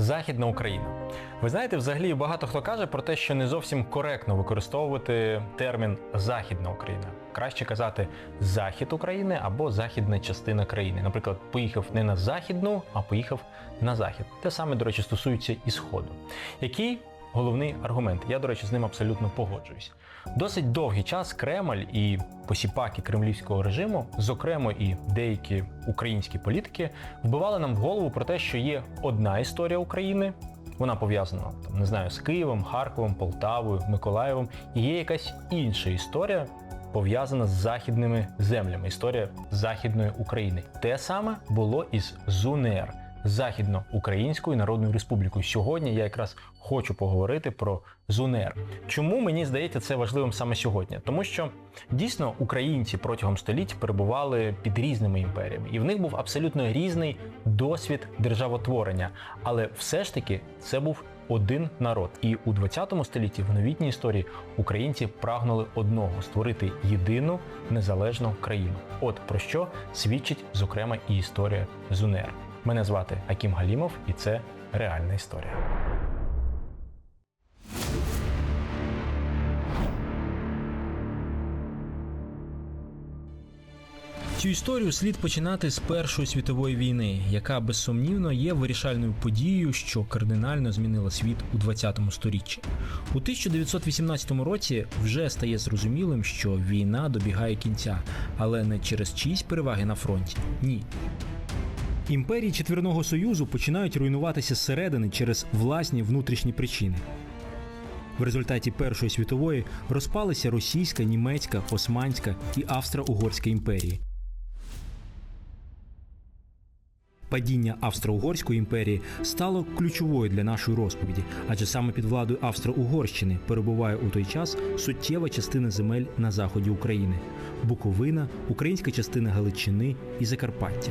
Західна Україна. Ви знаєте, взагалі багато хто каже про те, що не зовсім коректно використовувати термін Західна Україна. Краще казати Захід України або Західна частина країни. Наприклад, поїхав не на західну, а поїхав на захід. Те саме, до речі, стосується і Сходу. Який головний аргумент? Я, до речі, з ним абсолютно погоджуюсь. Досить довгий час Кремль і посіпаки кремлівського режиму, зокрема і деякі українські політики, вбивали нам в голову про те, що є одна історія України. Вона пов'язана там, не знаю, з Києвом, Харковом, Полтавою, Миколаєвом. І є якась інша історія, пов'язана з західними землями. Історія Західної України. Те саме було із ЗУНР. Західноукраїнською Народною Республікою. Сьогодні я якраз хочу поговорити про ЗУНР. Чому мені здається це важливим саме сьогодні? Тому що дійсно українці протягом століть перебували під різними імперіями, і в них був абсолютно різний досвід державотворення. Але все ж таки це був один народ. І у 20 столітті в новітній історії українці прагнули одного створити єдину незалежну країну. От про що свідчить зокрема і історія ЗУНР. Мене звати Акім Галімов, і це реальна історія. Цю історію слід починати з Першої світової війни, яка безсумнівно є вирішальною подією, що кардинально змінила світ у 20 сторіччі. У 1918 році вже стає зрозумілим, що війна добігає кінця, але не через чиїсь переваги на фронті. Ні. Імперії Четвірного Союзу починають руйнуватися зсередини через власні внутрішні причини. В результаті Першої світової розпалися російська, німецька, османська і австро-угорська імперії. Падіння Австро-Угорської імперії стало ключовою для нашої розповіді, адже саме під владою Австро-Угорщини перебуває у той час суттєва частина земель на заході України: Буковина, українська частина Галичини і Закарпаття.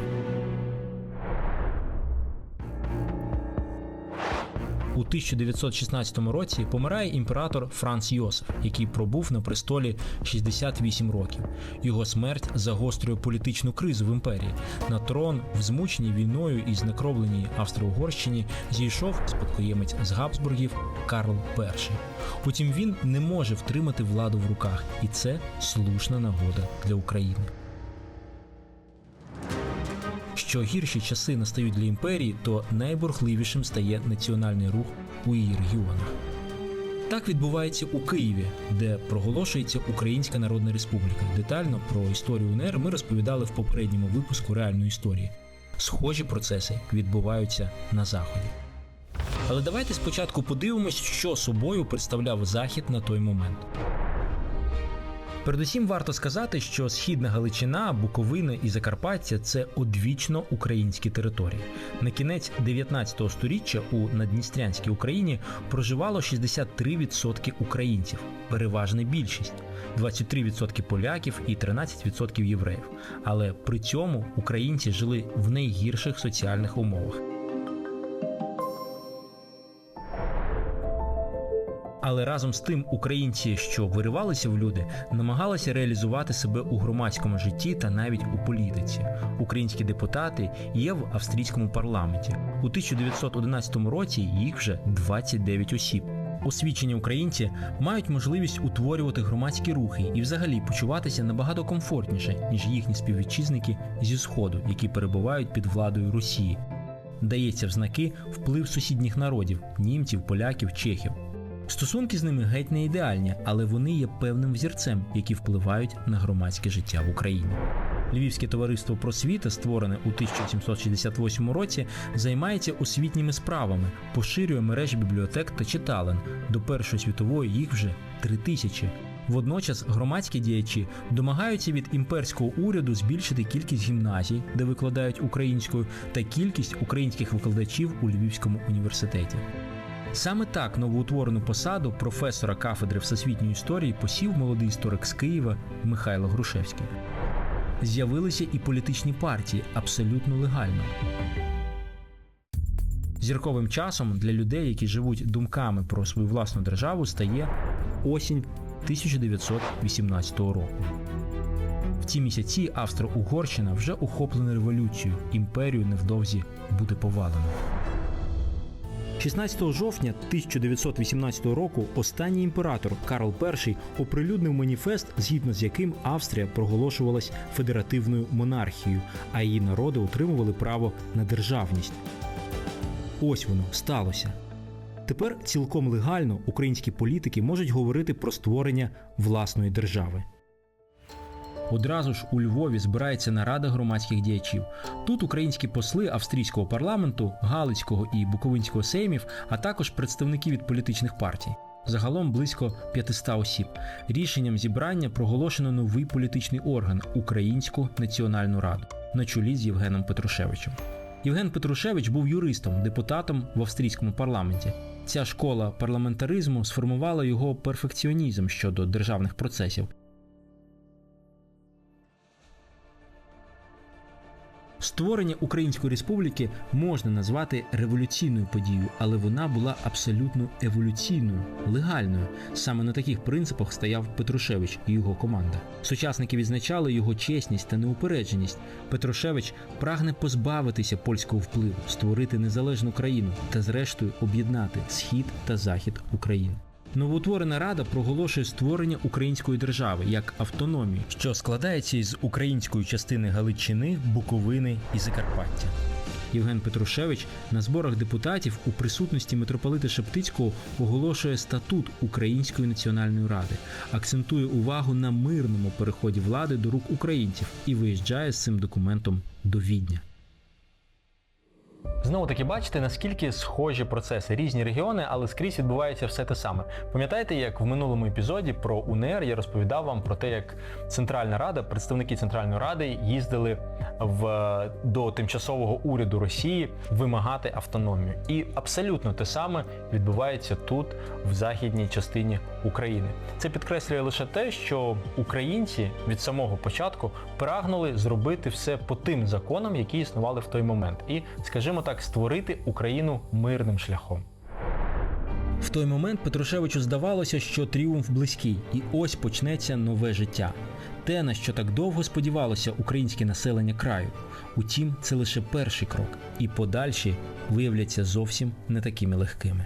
У 1916 році помирає імператор Франц Йосиф, який пробув на престолі 68 років. Його смерть загострює політичну кризу в імперії. На трон в змученій війною і знекровленій Австро-Угорщині зійшов спадкоємець з Габсбургів Карл І. Утім, він не може втримати владу в руках, і це слушна нагода для України. Що гірші часи настають для імперії, то найбурхливішим стає національний рух у її регіонах. Так відбувається у Києві, де проголошується Українська Народна Республіка. Детально про історію УНР ми розповідали в попередньому випуску реальної історії. Схожі процеси відбуваються на заході. Але давайте спочатку подивимось, що собою представляв Захід на той момент. Передусім варто сказати, що східна Галичина, Буковина і Закарпаття це одвічно українські території. На кінець 19 століття у Надністрянській Україні проживало 63% українців, переважна більшість, 23% поляків і 13% євреїв. Але при цьому українці жили в найгірших соціальних умовах. Але разом з тим українці, що виривалися в люди, намагалися реалізувати себе у громадському житті та навіть у політиці. Українські депутати є в австрійському парламенті. У 1911 році їх вже 29 осіб. Освічені українці мають можливість утворювати громадські рухи і взагалі почуватися набагато комфортніше, ніж їхні співвітчизники зі сходу, які перебувають під владою Росії. Дається в знаки вплив сусідніх народів німців, поляків, чехів. Стосунки з ними геть не ідеальні, але вони є певним взірцем, які впливають на громадське життя в Україні. Львівське товариство просвіта, створене у 1768 році, займається освітніми справами, поширює мережі бібліотек та читален. До Першої світової їх вже три тисячі. Водночас громадські діячі домагаються від імперського уряду збільшити кількість гімназій, де викладають українською, та кількість українських викладачів у Львівському університеті. Саме так новоутворену посаду професора кафедри всесвітньої історії посів молодий історик з Києва Михайло Грушевський. З'явилися і політичні партії абсолютно легально. Зірковим часом для людей, які живуть думками про свою власну державу, стає осінь 1918 року. В ці місяці Австро-Угорщина вже охоплена революцією, імперію невдовзі буде повалено. 16 жовтня 1918 року останній імператор Карл І оприлюднив маніфест, згідно з яким Австрія проголошувалась федеративною монархією, а її народи отримували право на державність. Ось воно сталося. Тепер цілком легально українські політики можуть говорити про створення власної держави. Одразу ж у Львові збирається нарада громадських діячів. Тут українські посли австрійського парламенту, Галицького і Буковинського сеймів, а також представники від політичних партій. Загалом близько 500 осіб. Рішенням зібрання проголошено новий політичний орган Українську національну раду на чолі з Євгеном Петрушевичем. Євген Петрушевич був юристом, депутатом в австрійському парламенті. Ця школа парламентаризму сформувала його перфекціонізм щодо державних процесів. Створення Української республіки можна назвати революційною подією, але вона була абсолютно еволюційною, легальною. Саме на таких принципах стояв Петрушевич і його команда. Сучасники відзначали його чесність та неупередженість. Петрушевич прагне позбавитися польського впливу, створити незалежну країну та, зрештою, об'єднати схід та захід України. Новоутворена рада проголошує створення української держави як автономію, що складається із української частини Галичини, Буковини і Закарпаття. Євген Петрушевич на зборах депутатів у присутності митрополита Шептицького оголошує статут Української національної ради, акцентує увагу на мирному переході влади до рук українців і виїжджає з цим документом до Відня. Знову таки бачите, наскільки схожі процеси, різні регіони, але скрізь відбувається все те саме. Пам'ятаєте, як в минулому епізоді про УНР я розповідав вам про те, як Центральна Рада, представники Центральної Ради їздили в до тимчасового уряду Росії вимагати автономію. І абсолютно те саме відбувається тут, в західній частині України. Це підкреслює лише те, що українці від самого початку прагнули зробити все по тим законам, які існували в той момент, і, скажімо так, створити Україну мирним шляхом. В той момент Петрушевичу здавалося, що тріумф близький, і ось почнеться нове життя. Те, на що так довго сподівалося українське населення краю. Утім, це лише перший крок, і подальші виявляться зовсім не такими легкими.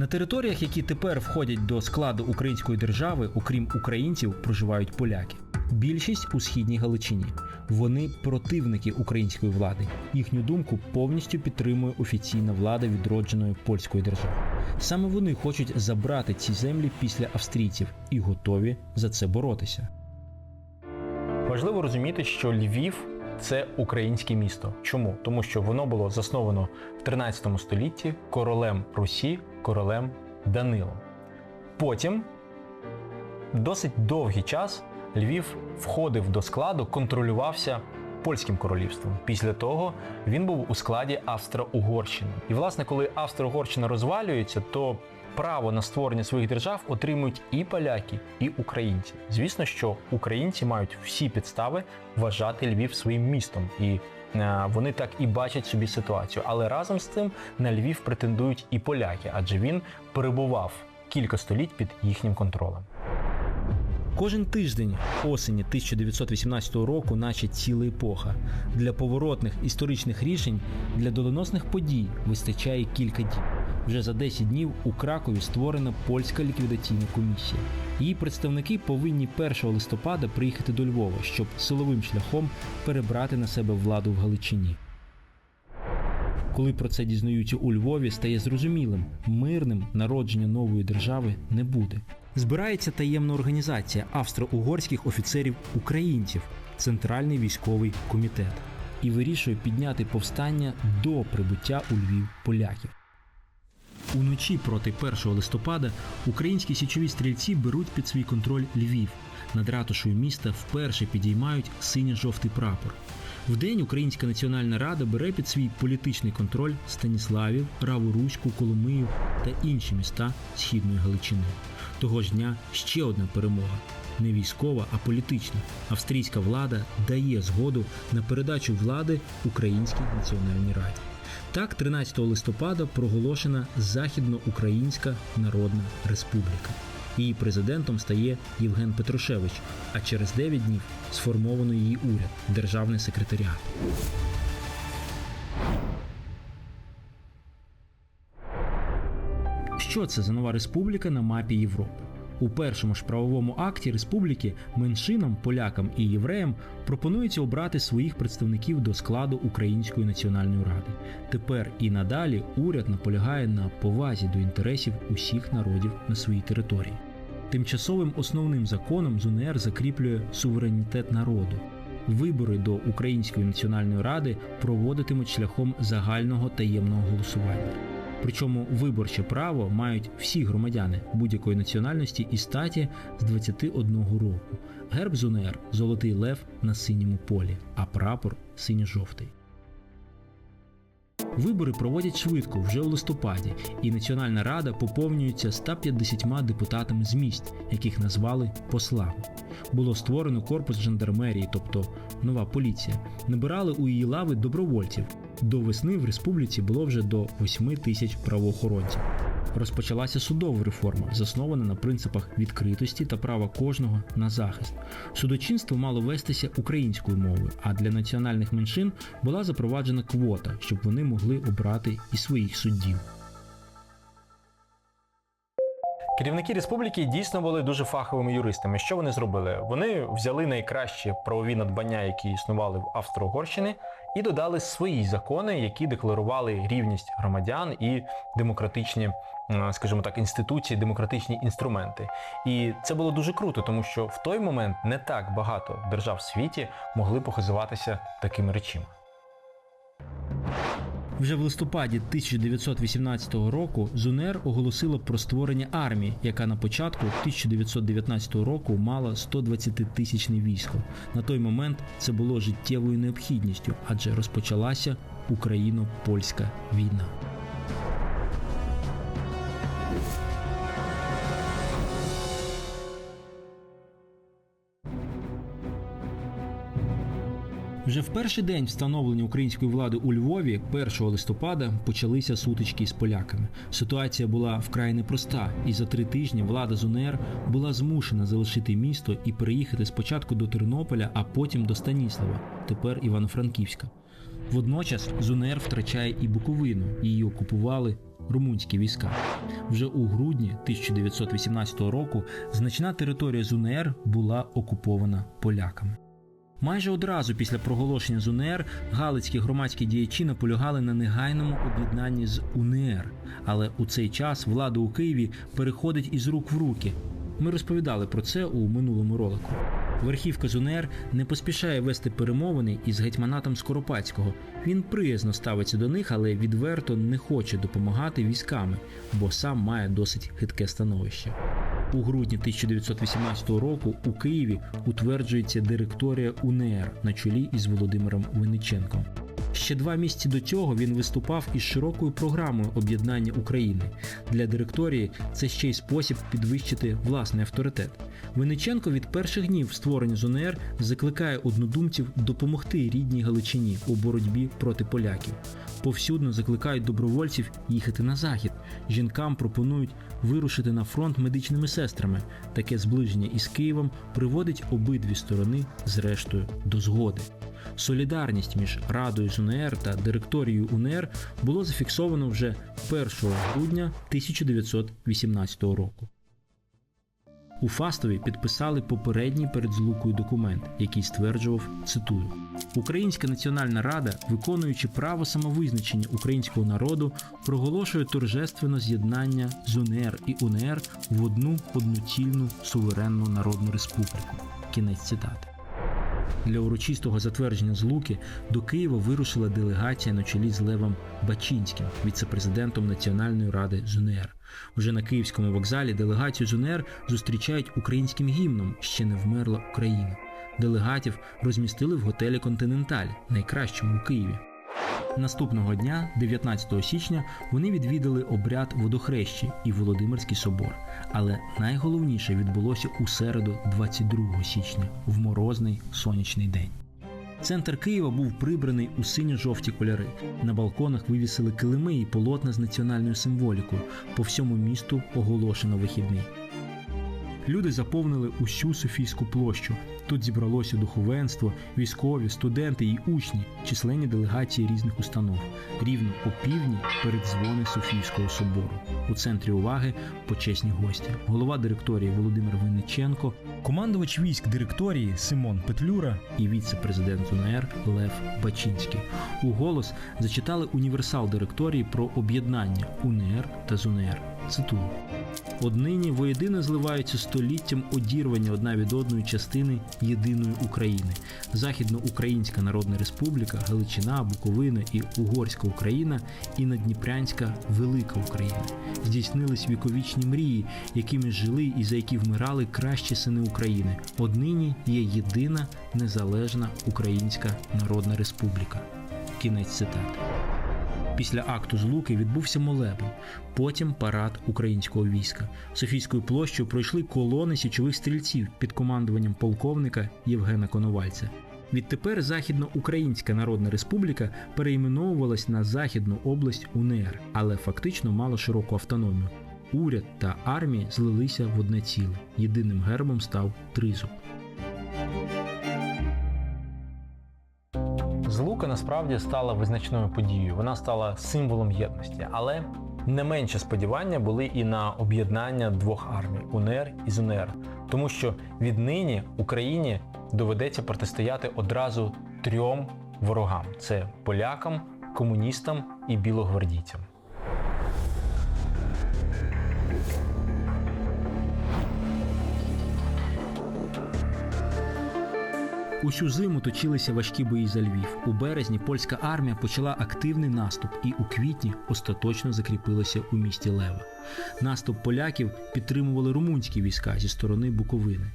На територіях, які тепер входять до складу української держави, окрім українців, проживають поляки. Більшість у східній Галичині. Вони противники української влади. Їхню думку повністю підтримує офіційна влада відродженої польської держави. Саме вони хочуть забрати ці землі після австрійців і готові за це боротися. Важливо розуміти, що Львів це українське місто. Чому? Тому що воно було засновано в 13 столітті королем Русі, королем Данилом. Потім досить довгий час Львів входив до складу, контролювався польським королівством. Після того він був у складі Австро-Угорщини. І, власне, коли Австро-Угорщина розвалюється, то право на створення своїх держав отримують і поляки, і українці. Звісно, що українці мають всі підстави вважати Львів своїм містом, і е, вони так і бачать собі ситуацію. Але разом з цим на Львів претендують і поляки, адже він перебував кілька століть під їхнім контролем. Кожен тиждень осені 1918 року, наче ціла епоха. Для поворотних історичних рішень, для доленосних подій вистачає кілька діб. Вже за 10 днів у Кракові створена польська ліквідаційна комісія. Її представники повинні 1 листопада приїхати до Львова, щоб силовим шляхом перебрати на себе владу в Галичині. Коли про це дізнаються у Львові, стає зрозумілим, мирним народження нової держави не буде. Збирається таємна організація австро-угорських офіцерів українців, Центральний військовий комітет, і вирішує підняти повстання до прибуття у Львів поляків. Уночі проти 1 листопада українські січові стрільці беруть під свій контроль Львів. Над ратушою міста вперше підіймають синьо-жовтий прапор. Вдень Українська національна рада бере під свій політичний контроль Станіславів, Раву Руську, Коломиїв та інші міста Східної Галичини. Того ж дня ще одна перемога. Не військова, а політична. Австрійська влада дає згоду на передачу влади Українській національній раді. Так, 13 листопада проголошена Західноукраїнська Народна Республіка. Її президентом стає Євген Петрушевич, а через 9 днів сформовано її уряд державний секретаріат. Що це за нова республіка на мапі Європи? У першому ж правовому акті республіки меншинам, полякам і євреям пропонується обрати своїх представників до складу Української національної ради. Тепер і надалі уряд наполягає на повазі до інтересів усіх народів на своїй території. Тимчасовим основним законом ЗУНР закріплює суверенітет народу. Вибори до Української національної ради проводитимуть шляхом загального таємного голосування. Причому виборче право мають всі громадяни будь-якої національності і статі з 21 року. Герб ЗУНР – золотий лев на синьому полі, а прапор синьо-жовтий. Вибори проводять швидко вже у листопаді, і Національна рада поповнюється 150 депутатами з місць, яких назвали послами. Було створено корпус жандармерії, тобто нова поліція. Набирали у її лави добровольців. До весни в республіці було вже до 8 тисяч правоохоронців. Розпочалася судова реформа, заснована на принципах відкритості та права кожного на захист. Судочинство мало вестися українською мовою, а для національних меншин була запроваджена квота, щоб вони могли обрати і своїх суддів. Керівники республіки дійсно були дуже фаховими юристами. Що вони зробили? Вони взяли найкращі правові надбання, які існували в Австро-Угорщині, і додали свої закони, які декларували рівність громадян і демократичні, е, скажімо так, інституції, демократичні інструменти. І це було дуже круто, тому що в той момент не так багато держав в світі могли похизуватися такими речами. Вже в листопаді 1918 року ЗУНР оголосила про створення армії, яка на початку 1919 року мала 120-тисячне військо. На той момент це було життєвою необхідністю, адже розпочалася Україно-польська війна. Вже в перший день встановлення української влади у Львові, 1 листопада, почалися сутички з поляками. Ситуація була вкрай непроста, і за три тижні влада з УНР була змушена залишити місто і переїхати спочатку до Тернополя, а потім до Станіслава, тепер Івано-Франківська. Водночас ЗУНР втрачає і Буковину, її окупували румунські війська. Вже у грудні 1918 року значна територія ЗУНР була окупована поляками. Майже одразу після проголошення з УНР галицькі громадські діячі наполягали на негайному об'єднанні з УНР, але у цей час влада у Києві переходить із рук в руки. Ми розповідали про це у минулому ролику. Верхівка з УНР не поспішає вести перемовини із гетьманатом Скоропадського. Він приязно ставиться до них, але відверто не хоче допомагати військами, бо сам має досить хитке становище. У грудні 1918 року у Києві утверджується директорія УНР на чолі із Володимиром Винниченком. Ще два місяці до цього він виступав із широкою програмою об'єднання України. Для директорії це ще й спосіб підвищити власний авторитет. Винниченко від перших днів створення з УНР закликає однодумців допомогти рідній Галичині у боротьбі проти поляків. Повсюдно закликають добровольців їхати на захід. Жінкам пропонують вирушити на фронт медичними сестрами. Таке зближення із Києвом приводить обидві сторони, зрештою, до згоди. Солідарність між Радою з УНР та директорією УНР було зафіксовано вже 1 грудня 1918 року. У Фастові підписали попередній перед злукою документ, який стверджував, цитую: Українська Національна Рада, виконуючи право самовизначення українського народу, проголошує торжественно з'єднання з УНР і УНР в одну одноцільну суверенну народну республіку. Кінець цитати. Для урочистого затвердження злуки до Києва вирушила делегація на чолі з Левом Бачинським, віце-президентом Національної ради ЗУНР. Уже на київському вокзалі делегацію ЗУНР зустрічають українським гімном Ще не вмерла Україна. Делегатів розмістили в готелі Континенталь, найкращому у Києві. Наступного дня, 19 січня, вони відвідали обряд водохрещі і Володимирський собор. Але найголовніше відбулося у середу, 22 січня, в морозний сонячний день. Центр Києва був прибраний у синьо-жовті кольори. На балконах вивісили килими і полотна з національною символікою. По всьому місту оголошено вихідний. Люди заповнили усю Софійську площу. Тут зібралося духовенство, військові, студенти і учні, численні делегації різних установ. Рівно о півдні перед дзвони Софійського собору. У центрі уваги почесні гості. Голова директорії Володимир Винниченко, командувач військ директорії Симон Петлюра і віце-президент УНР Лев Бачинський. У голос зачитали універсал директорії про об'єднання УНР та ЗУНР. Цитую. Однині воєдино зливаються століттям одірвання одна від одної частини єдиної України. Західноукраїнська Народна Республіка, Галичина, Буковина і Угорська Україна і Надніпрянська Велика Україна. Здійснились віковічні мрії, якими жили і за які вмирали кращі сини України. Однині є єдина незалежна Українська Народна Республіка. Кінець цитати. Після акту злуки відбувся молебень, потім парад українського війська. Софійською площею пройшли колони січових стрільців під командуванням полковника Євгена Коновальця. Відтепер Західноукраїнська Народна Республіка перейменовувалась на Західну область УНР, але фактично мала широку автономію. Уряд та армія злилися в одне ціле. Єдиним гербом став тризуб. Злука насправді стала визначною подією. Вона стала символом єдності, але не менше сподівання були і на об'єднання двох армій УНР і ЗУНР, тому що віднині Україні доведеться протистояти одразу трьом ворогам: це полякам, комуністам і білогвардійцям. Усю зиму точилися важкі бої за Львів. У березні польська армія почала активний наступ і у квітні остаточно закріпилася у місті Лева. Наступ поляків підтримували румунські війська зі сторони Буковини.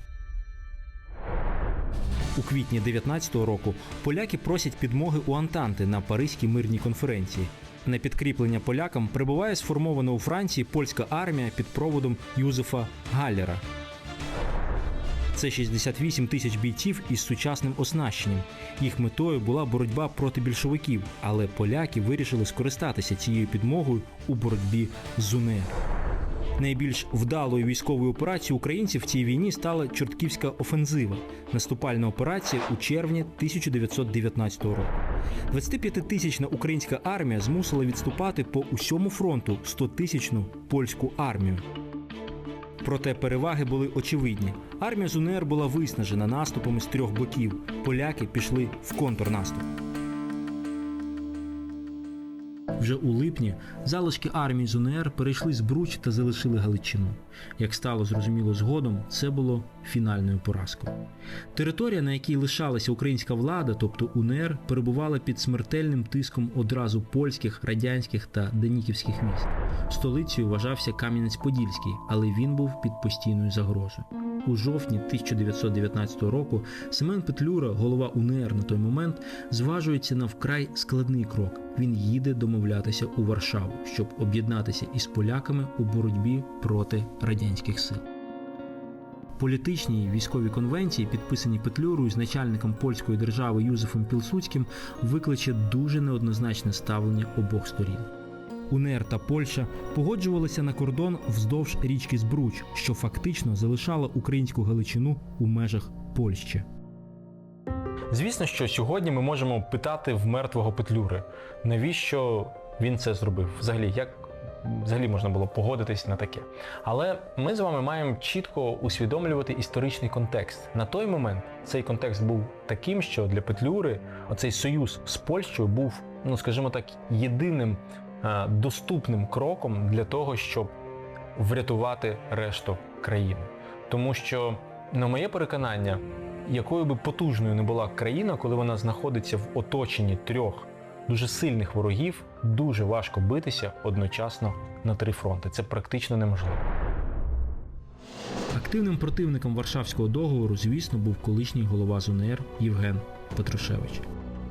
У квітні 19-го року поляки просять підмоги у Антанти на Паризькій мирній конференції. На підкріплення полякам прибуває сформована у Франції польська армія під проводом Юзефа Галлера. Це 68 тисяч бійців із сучасним оснащенням. Їх метою була боротьба проти більшовиків, але поляки вирішили скористатися цією підмогою у боротьбі з УНР. Найбільш вдалою військовою операцією українців в цій війні стала Чортківська офензива, наступальна операція у червні 1919 року. 25-тисячна українська армія змусила відступати по усьому фронту 100-тисячну польську армію. Проте переваги були очевидні. Армія з УНР була виснажена наступами з трьох боків. Поляки пішли в контрнаступ. Вже у липні залишки армії з УНР перейшли з Бруч та залишили Галичину. Як стало зрозуміло згодом, це було фінальною поразкою. Територія, на якій лишалася українська влада, тобто УНР, перебувала під смертельним тиском одразу польських, радянських та деніківських міст. Столицею вважався Кам'янець-Подільський, але він був під постійною загрозою. У жовтні 1919 року Семен Петлюра, голова УНР на той момент, зважується на вкрай складний крок. Він їде домовлятися у Варшаву, щоб об'єднатися із поляками у боротьбі проти радянських сил. Політичні військові конвенції, підписані Петлюрою з начальником польської держави Юзефом Пілсуцьким, викличе дуже неоднозначне ставлення обох сторін. УНР та Польща погоджувалися на кордон вздовж річки Збруч, що фактично залишала українську Галичину у межах Польщі. Звісно, що сьогодні ми можемо питати в мертвого Петлюри, навіщо він це зробив? Взагалі, як взагалі можна було погодитись на таке? Але ми з вами маємо чітко усвідомлювати історичний контекст. На той момент цей контекст був таким, що для Петлюри оцей союз з Польщею був, ну скажімо так, єдиним е, доступним кроком для того, щоб врятувати решту країни. Тому що, на моє переконання, якою би потужною не була країна, коли вона знаходиться в оточенні трьох дуже сильних ворогів, дуже важко битися одночасно на три фронти. Це практично неможливо. Активним противником Варшавського договору, звісно, був колишній голова з УНР Євген Петрушевич.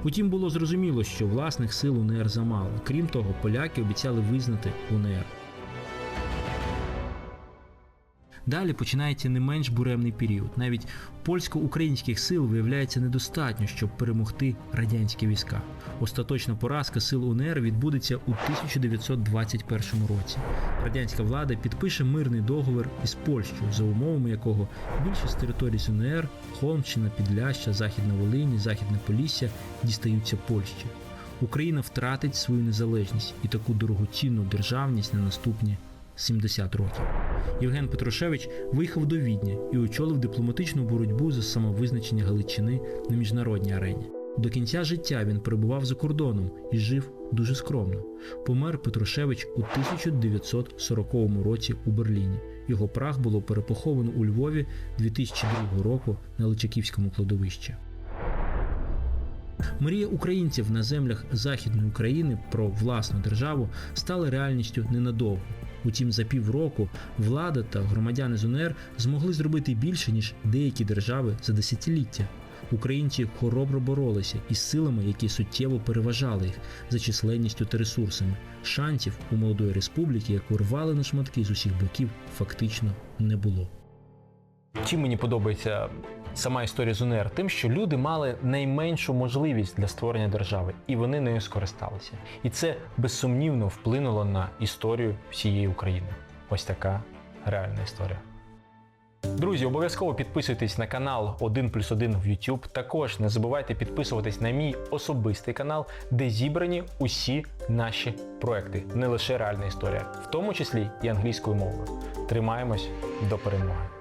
Утім, було зрозуміло, що власних сил УНР замало. Крім того, поляки обіцяли визнати УНР. Далі починається не менш буремний період. Навіть польсько-українських сил виявляється недостатньо, щоб перемогти радянські війська. Остаточна поразка сил УНР відбудеться у 1921 році. Радянська влада підпише мирний договір із Польщею, за умовами якого більшість територій УНР, Холмщина, Підляща, Західна Волині, Західне Полісся дістаються Польщі. Україна втратить свою незалежність і таку дорогоцінну державність на наступні 70 років. Євген Петрушевич виїхав до Відня і очолив дипломатичну боротьбу за самовизначення Галичини на міжнародній арені. До кінця життя він перебував за кордоном і жив дуже скромно. Помер Петрушевич у 1940 році у Берліні. Його прах було перепоховано у Львові 2002 року на Личаківському кладовищі. Мрія українців на землях Західної України про власну державу стала реальністю ненадовго. Утім, за півроку влада та громадяни з УНР змогли зробити більше ніж деякі держави за десятиліття. Українці хоробро боролися із силами, які суттєво переважали їх за численністю та ресурсами. Шансів у молодої республіки, яку рвали на шматки з усіх боків, фактично не було. Чим мені подобається сама історія з УНР? Тим, що люди мали найменшу можливість для створення держави, і вони нею скористалися. І це безсумнівно вплинуло на історію всієї України. Ось така реальна історія. Друзі, обов'язково підписуйтесь на канал 1 плюс 1 в YouTube. Також не забувайте підписуватись на мій особистий канал, де зібрані усі наші проекти, не лише реальна історія, в тому числі і англійською мовою. Тримаємось до перемоги!